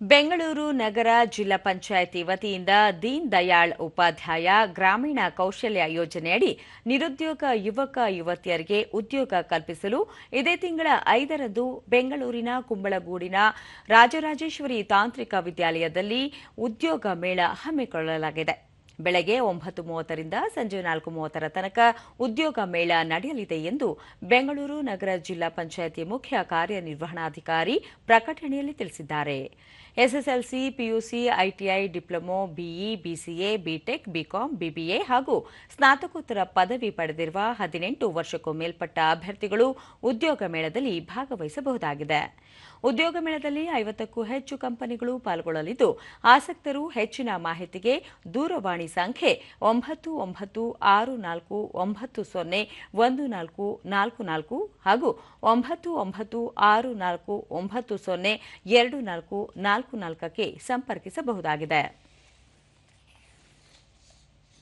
ಬೆಂಗಳೂರು ನಗರ ಜಿಲ್ಲಾ ಪಂಚಾಯಿತಿ ವತಿಯಿಂದ ದೀನ್ ದಯಾಳ್ ಉಪಾಧ್ಯಾಯ ಗ್ರಾಮೀಣ ಕೌಶಲ್ಯ ಯೋಜನೆಯಡಿ ನಿರುದ್ಯೋಗ ಯುವಕ ಯುವತಿಯರಿಗೆ ಉದ್ಯೋಗ ಕಲ್ಪಿಸಲು ಇದೇ ತಿಂಗಳ ಐದರಂದು ಬೆಂಗಳೂರಿನ ಕುಂಬಳಗೂಡಿನ ರಾಜರಾಜೇಶ್ವರಿ ತಾಂತ್ರಿಕ ವಿದ್ಯಾಲಯದಲ್ಲಿ ಉದ್ಯೋಗ ಮೇಳ ಹಮ್ಮಿಕೊಳ್ಳಲಾಗಿದೆ. ಬೆಳಗ್ಗೆ ಒಂಬತ್ತು ಮೂವತ್ತರಿಂದ ಸಂಜೆ ನಾಲ್ಕು ಮೂವತ್ತರ ತನಕ ಉದ್ಯೋಗ ಮೇಳ ನಡೆಯಲಿದೆ ಎಂದು ಬೆಂಗಳೂರು ನಗರ ಜಿಲ್ಲಾ ಪಂಚಾಯಿತಿ ಮುಖ್ಯ ಕಾರ್ಯನಿರ್ವಹಣಾಧಿಕಾರಿ ಪ್ರಕಟಣೆಯಲ್ಲಿ ತಿಳಿಸಿದ್ದಾರೆ. SSLC, PUC, ITI, diploma, BE, BCA, BTech, BCom, BBA ಹಾಗೂ ಸ್ನಾತಕೋತ್ತರ ಪದವಿ ಪಡೆದಿರುವ ಹದಿನೆಂಟು ವರ್ಷಕ್ಕೂ ಮೇಲ್ಪಟ್ಟ ಅಭ್ಯರ್ಥಿಗಳು ಉದ್ಯೋಗ ಮೇಳದಲ್ಲಿ ಭಾಗವಹಿಸಬಹುದಾಗಿದೆ. ಉದ್ಯೋಗ ಮೇಳದಲ್ಲಿ ಐವತ್ತಕ್ಕೂ ಹೆಚ್ಚು ಕಂಪನಿಗಳು ಪಾಲ್ಗೊಳ್ಳಲಿದ್ದು, ಆಸಕ್ತರು ಹೆಚ್ಚಿನ ಮಾಹಿತಿಗೆ ದೂರವಾಣಿ ಸಂಖ್ಯೆ ಒಂಬತ್ತು ಒಂಬತ್ತು ಆರು ನಾಲ್ಕು ಒಂಬತ್ತು ಸೊನ್ನೆ ಒಂದು ನಾಲ್ಕು ನಾಲ್ಕು ನಾಲ್ಕು ಹಾಗೂ ಒಂಬತ್ತು ಒಂಬತ್ತು ಆರು ನಾಲ್ಕು ಒಂಬತ್ತು ಸೊನ್ನೆ ಎರಡು ನಾಲ್ಕು ನಾಲ್ಕು ನಾಲ್ಕಕ್ಕೆ ಸಂಪರ್ಕಿಸಬಹುದಾಗಿದೆ.